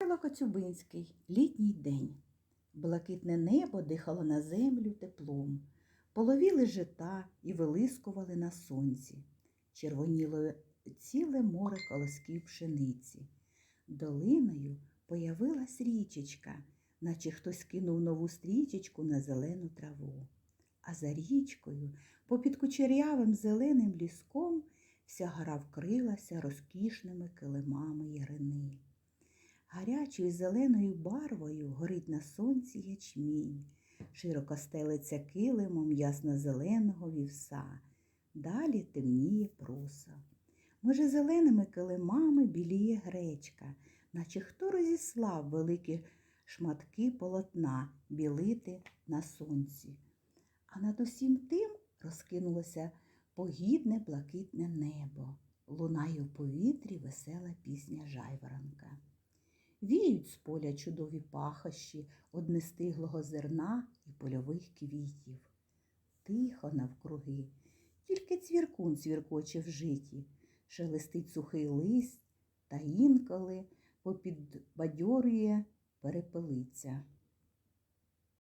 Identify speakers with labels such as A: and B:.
A: Михайло Коцюбинський літній день. Блакитне небо дихало на землю теплом, половіли жита і вилискували на сонці. Червоніло ціле море колосків пшениці. Долиною появилась річечка, наче хтось кинув нову стрічечку на зелену траву. А за річкою, попід кучерявим зеленим ліском, вся гора вкрилася розкішними килимами ярини. Гарячою зеленою барвою горить на сонці ячмінь, широко стелиться килимом ясно-зеленого вівса, далі темніє проса. Може, зеленими килимами біліє гречка, наче хто розіслав великі шматки полотна білити на сонці. А над усім тим розкинулося погідне блакитне небо, лунає в повітрі весела пісня жайворонка. Віють з поля чудові пахощі од нестиглого зерна і польових квітів. Тихо навкруги, тільки цвіркун цвіркоче в житі, шелестить сухий лист та інколи попідбадьорює перепелиця.